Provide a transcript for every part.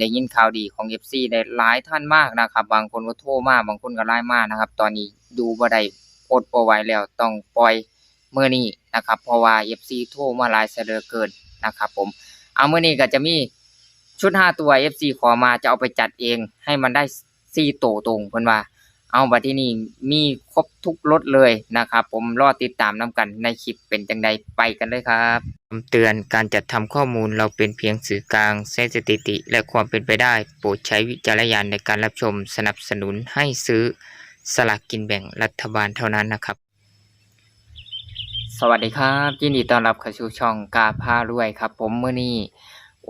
ได้ยินข่าวดีของ FC ได้หลายท่านมากนะครับ บางคนก็โทรมาบางคนก็ไลน์มานะครับ ตอนนี้ดูบ่ได้อดปอไหวแล้วต้องปล่อยเมื่อนี้นะครับ เพราะว่า FC โทรมาหลายเสลอเกินนะครับ ผมเอาเมื่อนี้ก็จะมีชุด5ตัว FC ขอมาจะเอาไปจัดเอง ให้มันได้4โตวตรงเพิ่นว่า เอาบัดที่นี่มีครบทุกรถเลยนะครับ ผมรอติดตามนํกันในคลิปเป็นจังใดไปกันเลยครับคำเตือนการจัดทำข้อมูลเราเป็นเพียงสื่อกลางเส้นสถิติ และความเป็นไปได้ โปรดใช้วิจารณญาณในการรับชมสนับสนุนให้ซื้อสลากกินแบ่งรัฐบาลเท่านั้นนะครับ สวัสดีครับยินดีต้อนรับเข้าสู่ช่องกาพารวยครับ ผมมื้อนี้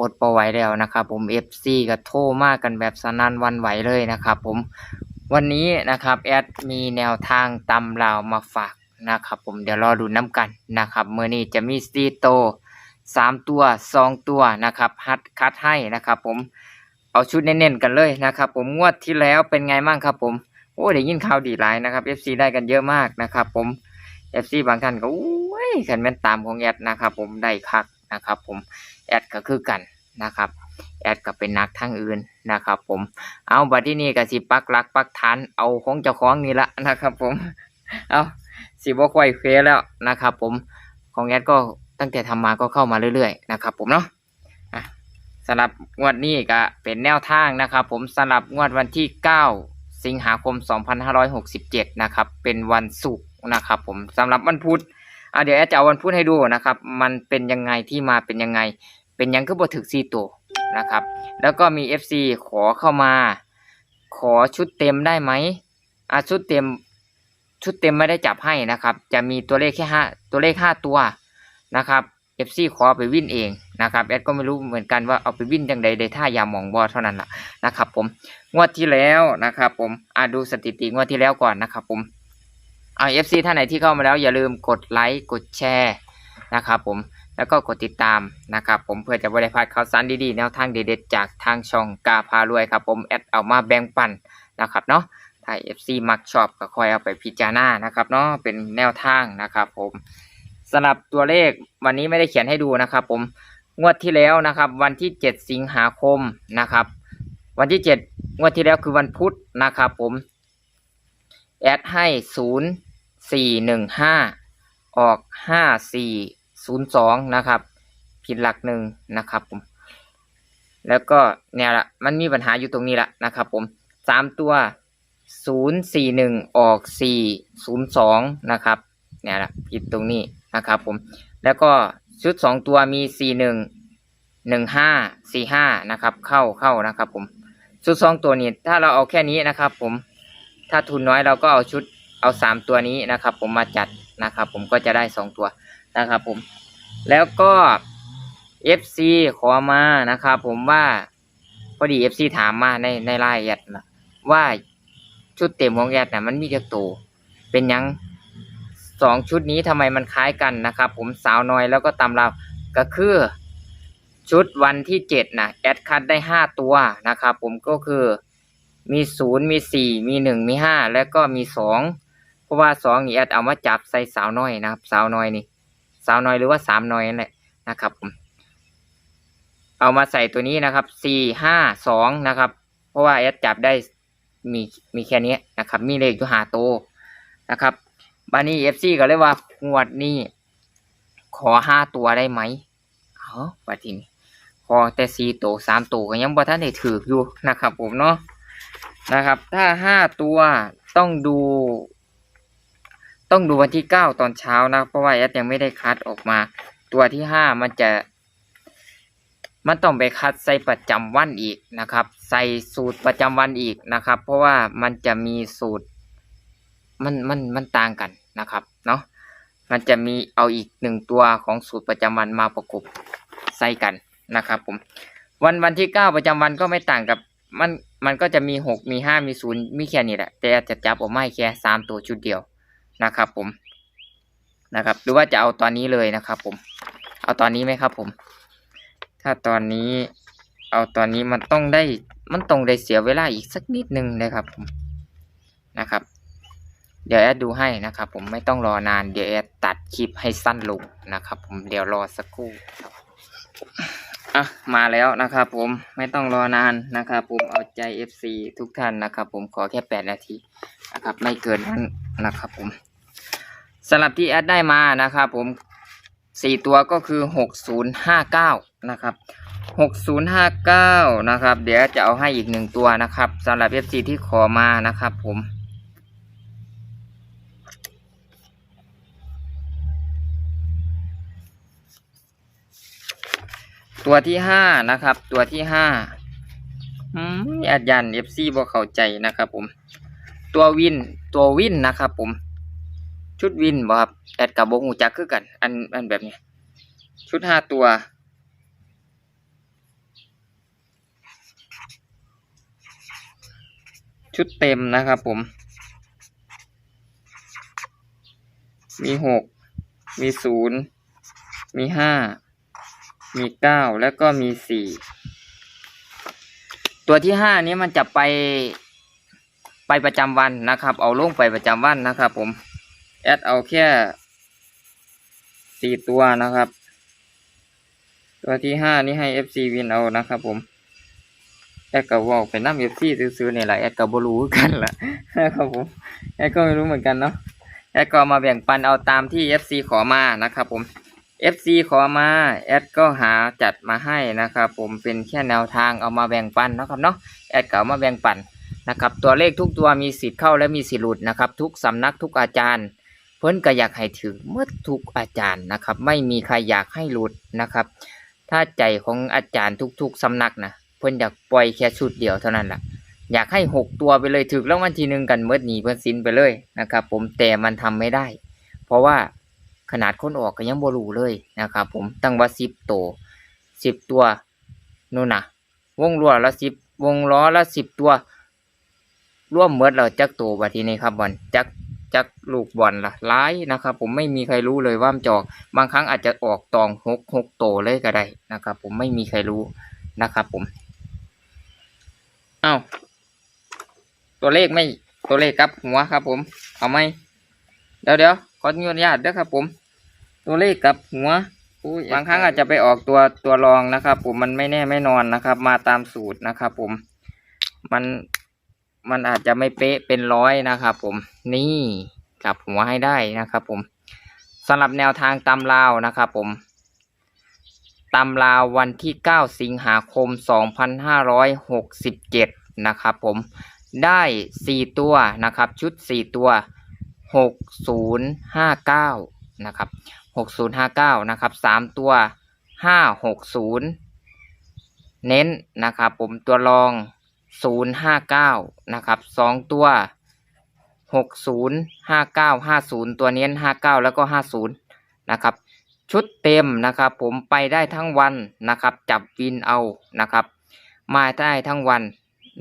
อดบ่ไหวแล้วนะครับผม FC ก็โทรมากันแบบสนั่นหวันไหวเลยนะครับผม วันนี้นะครับแอดมีแนวทางตำราวมาฝากนะครับผมเดี๋ยวรอดูน้ำกันนะครับเมื้อนี้จะมีซีโตสามตัวสองตัวนะครับฮัดคัดให้นะครับผมเอาชุดเน้นๆกันเลยนะครับผมงวดที่แล้วเป็นไงบ้างครับผมโอ้ได้ยินข่าวดีหลายนะครับ FC ได้กันเยอะมากนะครับผม FC บางท่านก็อุ้ยขันแม่นตามของแอดนะครับผมได้คักนะครับผมแอดก็คือกันนะครับ แอดก็เป็นนักทั้งอื่นนะครับผม เอาบัดที่นี่ก็สิปักหลักปักฐานเอาของเจ้าของนี่ละนะครับผม เอาสิบ่ค่อยเฟแล้วนะครับผม ของแอดก็ตั้งแต่ทำมาก็เข้ามาเรื่อยๆนะครับผมเนาะสำหรับงวดนี้ก็เป็นแนวทางนะครับผมสำหรับงวดวันที่ 9 สิงหาคม 2567 นะครับ เป็นวันศุกร์นะครับผมสำหรับวันพุธเดี๋ยวแอดจะเอาวันพุธให้ดูนะครับ มันเป็นยังไงที่มาเป็นยังไง เป็นยังคือบ่ถึก4ตัว นะครับ แล้วก็มี FC ขอเข้ามา ขอชุดเต็มได้ไหมอะชุดเต็มชุดเต็มไม่ได้จับให้นะครับ จะมีตัวเลขแค่ห้าตัวเลขห้าตัวนะครับ FC ขอไปวิ่นเองนะครับแอดก็ไม่รู้เหมือนกันว่าเอาไปวิ่นจังใดใดท่ายามองบอเท่านั้นละนะครับผมงวดที่แล้วนะครับผมอะดูสถิติงวดที่แล้วก่อนนะครับผมเอ่า FC ท่านไหนที่เข้ามาแล้วอย่าลืมกดไลค์กดแชร์นะครับผม แล้วก็กดติดตามนะครับผมเพื่อจะบริพลาดข่าวสารดีๆ แนวทางเด็ดๆจากทางช่องกาพารวยครับผมแอดเอามาแบ่งปันนะครับเนาะถ้า FC มักชอบก็คอยเอาไปพิจารณานะครับเนาะเป็นแนวทางนะครับผมสำหรับตัวเลขวันนี้ไม่ได้เขียนให้ดูนะครับผมงวดที่แล้วนะครับวันที่ 7 สิงหาคมนะครับ วันที่ 7 งวดที่แล้วคือวันพุธนะครับผมแอดให้ 0 4 1 5 ออก 5 4 0 2นะครับ ผิดหลักหนึ่งนะครับผม แล้วก็เนี่ยละมันมีปัญหาอยู่ตรงนี้ละนะครับผมสามตัวศูนย์สี่หนึ่งออกสี่ศูนย์สองนะครับเนี่ยละผิดตรงนี้นะครับผม แล้วก็ชุดสองตัวมีสี่หนึ่งหนึ่งห้าสี่ห้านะครับ เข้าเข้านะครับผมชุดสองตัวนี้ถ้าเราเอาแค่นี้นะครับ ผมถ้าทุนน้อยเราก็เอาชุดเอาสามตัวนี้นะครับ ผมมาจัดนะครับ ผมก็จะได้สองตัว นะครับผม แล้วก็ FC ขอมานะครับผมว่าพอดี FC ถามมาในในไลน์แอดนะว่าชุดเต็มของแอดเนี่ยมันมีจักตัวเป็นยังสองชุดนี้ทำไมมันคล้ายกันนะครับ ผมสาวน้อยแล้วก็ตำราก็คือชุดวันที่เจ็ดนะแอดคัดได้ห้าตัวนะครับผมก็คือมีศูนย์มีสี่มีหนึ่งมีห้าแล้วก็มีสองเพราะว่าสองนี่แอดเอามาจับใส่สาวน้อยนะครับ สาวน้อยนี่ สาวน้อยหรือว่าสามน้อยนั่นแหละนะครับผมเอามาใส่ตัวนี้นะครับสี่ห้าสองนะครับ เพราะว่าแอดจับได้มีมีแค่นี้นะครับ มีเลขอยู่หาโตนะครับบานี้เอฟซีก็เลยว่างวดนี้ ขอห้าตัวได้ไหมเอาบัดทีนี้ขอแต่สี่ตัวสามตัวก็ยังบ่ทันได้ถืออยู่นะครับ ผมเนาะนะครับ ถ้าห้าตัวต้องดู ต้องดูวันที่เก้าตอนเช้านะ เพราะว่าแอดยังไม่ได้คัดออกมา ตัวที่ห้ามันจะ มันต้องไปคัดใส่ประจำวันอีกนะครับ ใส่สูตรประจำวันอีกนะครับ เพราะว่ามันจะมีสูตร มันมันมันต่างกันนะครับ เนาะมันจะมีเอาอีกหนึ่งตัวของสูตรประจำวันมาประกบใส่กันนะครับผมวันวันที่เก้าประจำวันก็ไม่ต่างกับมันมันก็จะมีหกมีห้ามีศูนย์มีแค่นี้แหละแต่จะจับออกมาแค่สามตัวชุดเดียว นะครับผมนะครับ หรือว่าจะเอาตอนนี้เลยนะครับผม เอาตอนนี้ไหมครับผม ถ้าตอนนี้เอาตอนนี้มันต้องได้มันต้องได้เสียเวลาอีกสักนิดนึงนะครับผมนะครับ เดี๋ยวแอดดูให้นะครับผมไม่ต้องรอนานเดี๋ยวแอดตัดคลิปให้สั้นลงนะครับ ผมเดี๋ยวรอสักครู่ครับอะมาแล้วนะครับผมไม่ต้องรอนานนะครับผมเอาใจ FC ทุกท่านนะครับ ผมขอแค่ 8 นาทีนะครับ ไม่เกินนั้นนะครับผม สำหรับที่แอดได้มานะครับผมสี่ตัวก็คือ6059นะครับ6059นะครับ เดี๋ยวจะเอาให้อีกหนึ่งตัวนะครับสำหรับ FC ที่ขอมานะครับผมตัวที่ห้านะครับ ตัวที่ห้าอืมอาจารย์เอฟซีบ่เข้าใจนะครับผม ตัววินตัววินนะครับผม ชุดวินบ่ครับแอดกับบงูจักคือกัน อันอันแบบนี้ ชุดห้าตัว ชุดเต็มนะครับผม มีหกมีศูนย์มีห้ามีเก้าแล้วก็มีสี่ตัวที่ห้านี้มันจะไปไปประจำวันนะครับ เอาลงไปประจำวันนะครับผม แอดเอาแค่สี่ตัวนะครับ ตัวที่ห้านี้ให้ FC วินเอานะครับผมแอดก็บอกเป็นน้ำ FC ซื้อๆเนี่ยแหละแอดก็บ่รู้คือกันละนะครับผมแอดก็ไม่รู้เหมือนกันเนาะแอดก็มาแบ่งปันเอาตามที่ FC ขอมานะครับผม FC ขอมาแอดก็หาจัดมาให้นะครับผมเป็นแค่แนวทางเอามาแบ่งปันนะครับเนาะแอดก็เอามาแบ่งปันนะครับตัวเลขทุกตัวมีสิทธิ์เข้าและมีสิทธิ์หลุดนะครับ ทุกสำนักทุกอาจารย์ เพิ่นก็อยากให้ถึงเมื่อทุกอาจารย์นะครับ ไม่มีใครอยากให้หลุดนะครับ ถ้าใจของอาจารย์ทุกๆสำนักนะเพิ่นอยากปล่อยแค่ชุดเดียวเท่านั้นแหละอยากให้หกตัวไปเลยถึกแล้ววันทีหนึ่งกันเมื่อหนีเพิ่นสินไปเลยนะครับ ผมแต่มันทำไม่ได้ เพราะว่าขนาดคนออกก็ยังบรูเลยนะครับ ผมตั้งว่าสิบตัวสิบตัวนู่นนะวงล้อละสิบวงล้อละสิบตัวร่วมเมดเราจักตัวบัดทีนี้ครับบอลจัก จักลูกบอลละร้ายนะครับ ผมไม่มีใครรู้เลยว่ามันจอก บางครั้งอาจจะออกตองหกหกโตเลยก็ได้นะครับ ผมไม่มีใครรู้นะครับ ผมเอา้าตัวเลขไม่ตัวเลขกับหัวครับ ผมเอาไหมเดี๋ยวเดี๋ยวขออนุญาตด้วยครับ ผม ตัวเลขกับหัวบางครั้งอาจจะไปออกตัวตัวรองนะครับ ผมมันไม่แน่ไม่นอนนะครับ มาตามสูตรนะครับ ผม มัน มันอาจจะไม่เป๊ะเป็นร้อยนะครับผมนี่กลับหัวให้ได้นะครับผมสำหรับแนวทางตำลาวนะครับผมตำลาววันที่ 9 สิงหาคม 2567 นะครับผมได้ 4 ตัวนะครับ ชุด 4 ตัวหกศูนย์ห้าเก้านะครับหกศูนย์ห้าเก้านะครับสามตัวห้าหกศูนย์เน้นนะครับผมตัวรอง ศูนย์ห้าเก้านะครับสองตัวหกศูนย์ห้าเก้าห้าศูนย์ตัวเน้นห้าเก้าแล้วก็ห้าศูนย์นะครับ ชุดเต็มนะครับ ผมไปได้ทั้งวันนะครับ จับวินเอานะครับ มาได้ทั้งวัน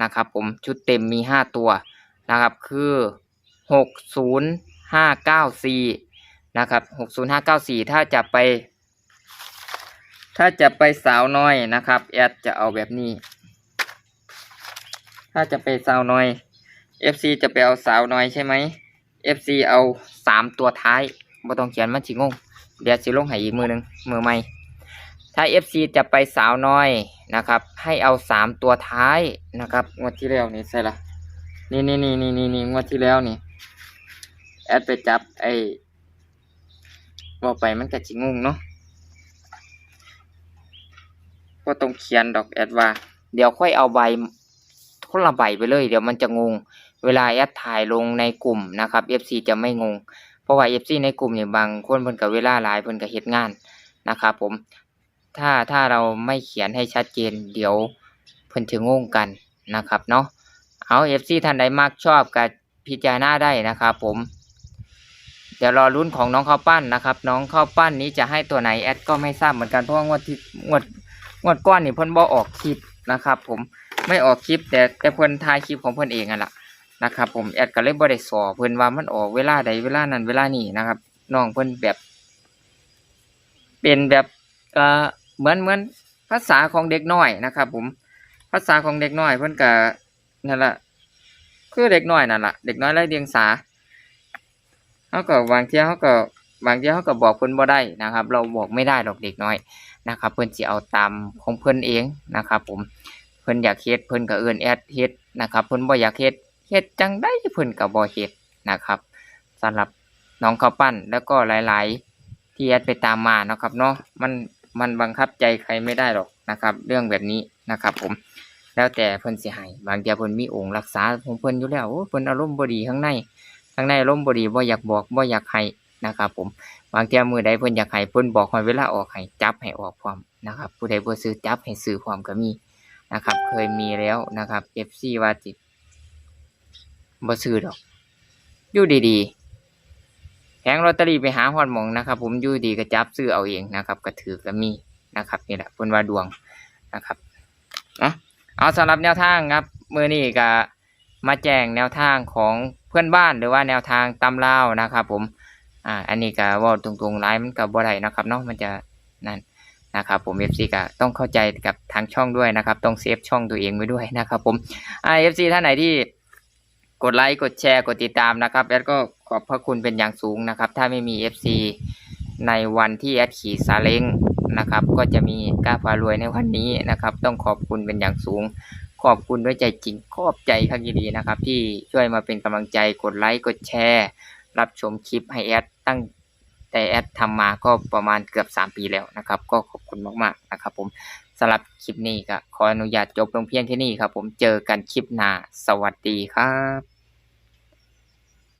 นะครับ ผมชุดเต็มมีห้าตัวนะครับ คือหกศูนย์ห้าเก้าสี่นะครับหกศูนย์ห้าเก้าสี่ถ้าจะไป ถ้าจะไปสาวน้อยนะครับ แอดจะเอาแบบนี้ ถ้าจะไปสาวน้อย FC จะไปเอาสาวน้อยใช่ไหม FC เอาสามตัวท้ายบ่ต้องเขียนมันสิงง เดี๋ยวสิลงให้อีกมือหนึ่งมือใหม่ ถ้า FC จะไปสาวน้อยนะครับ ให้เอาสามตัวท้ายนะครับ งวดที่แล้วนี่ใช่ละนี่นี่นี่นี่นี่นี่งวดที่แล้วนี่ แอดไปจับไอ้บอกไปมันก็จิงงเนาะก็ต้องเขียนดอกแอดว่า เดี๋ยวค่อยเอาใบ คนละใบไปเลย เดี๋ยวมันจะงง เวลาแอดถ่ายลงในกลุ่มนะครับ FC จะไม่งง เพราะว่า FC ในกลุ่มเนี่ยบางคนเพิ่นกับเวลาหลายเพิ่นกับเฮ็ดงานนะครับผมถ้าถ้าเราไม่เขียนให้ชัดเจน เดี๋ยวเพิ่นจะงงกันนะครับเนาะเอาเอฟซีท่านใดมากชอบกับพิจารณาได้นะครับผมเดี๋ยวรอรุ่นของน้องข้าวปั้นนะครับ น้องข้าวปั้นนี้จะให้ตัวไหนแอดก็ไม่ทราบเหมือนกันเพราะว่างวดที่งวดงวดก้อนนี่เพิ่นบ่ออกคลิปนะครับ ผม ไม่ออกคลิปแต่แต่เพิ่อนถ่ายคลิปของเพิ่อนเองอะล่ะนะครับผมแอดก็เลยบ่ได้สอเพิ่อนว่ามันออกเวลาใดเวลานั้นเวลานี้นะครับน้องเพิ่อนแบบ เป็นแบบเอ่อเหมือนเหมือนภาษาของเด็กน้อยนะครับ ผมภาษาของเด็กน้อยเพิ่อนก็นั่นแหละคือเด็กน้อยนั่นแหละเด็กน้อยไร้เดียงสาเขาก็บางเที่ยเขาก็บางทีเขาก็บอกเพิ่อนบ่ได้นะครับ เราบอกไม่ได้หรอกเด็กน้อยนะครับ เพิ่อนสิเอาตามของเพิ่อนเองนะครับ ผม พิ่นอยากเฮ็ดเพิ่นก็เอิ้นแอดเฮ็ดนะครับเพิ่นบ่อยากเฮ็ดเฮ็ดจังได๋เพิ่นก็บ่เฮ็ดนะครับสำหรับน้องข้าวปั้นแล้วก็หลาย ๆ ที่แอดไปตามมาเนาะครับเนาะมันมันบังคับใจใครไม่ได้หรอกนะครับ เรื่องแบบนี้นะครับ ผม แล้วแต่เพิ่นสิให้บางทีเพิ่นมีองค์รักษาของเพิ่นอยู่แล้วเพิ่นอารมณ์บ่ดีข้างในข้างในอารมณ์บ่ดีบ่อยากบอกบ่อยากให้นะครับ ผมบางเที่ยมือใดเพิ่นอยากให้เพิ่นบอกให้เวลาออกให้จับให้ออกพร้อมนะครับ ผู้ใดบ่ซื้อจับให้ซื้อพร้อมก็มี นะครับ เคยมีแล้วนะครับ FC ว่าจิตบ่ซื้อดอกอยู่ดีๆแผงลอตเตอรี่ไปหาฮอดหมองนะครับ ผมอยู่ดีก็จับซื้อเอาเองนะครับก็ถือก็มีนะครับนี่แหละเพิ่นว่าดวงนะครับเนาะเอาสำหรับแนวทางครับมือนี้ก็มาแจ้งแนวทางของเพื่อนบ้านหรือว่าแนวทางตำเล่านะครับ ผมอ่าอันนี้ก็ว่าตรงๆไลฟ์มันก็บ่ได้นะครับเนาะมันจะนั่น นะครับผม FC ก็ต้องเข้าใจกับทางช่องด้วยนะครับ ต้องเซฟช่องตัวเองไว้ด้วยนะครับผมอ่า FC ท่านไหนที่กดไลค์กดแชร์กดติดตามนะครับแอดก็ขอบพระคุณเป็นอย่างสูงนะครับ ถ้าไม่มี FC ในวันที่แอดขี่ซาเล้งนะครับ ก็จะมีกล้าพารวยในวันนี้นะครับ ต้องขอบคุณเป็นอย่างสูง ขอบคุณด้วยใจจริงขอบใจข้างดีนะครับ ที่ช่วยมาเป็นกำลังใจกดไลค์กดแชร์ รับชมคลิปให้แอดตั้ง แต่แอดทำมาก็ประมาณเกือบ 3 ปีแล้วนะครับ ก็ขอบคุณมากๆนะครับผมสำหรับคลิปนี้ก็ขออนุญาตจบลงเพียงแค่นี้ครับ ผมเจอกันคลิปหน้าสวัสดีครับ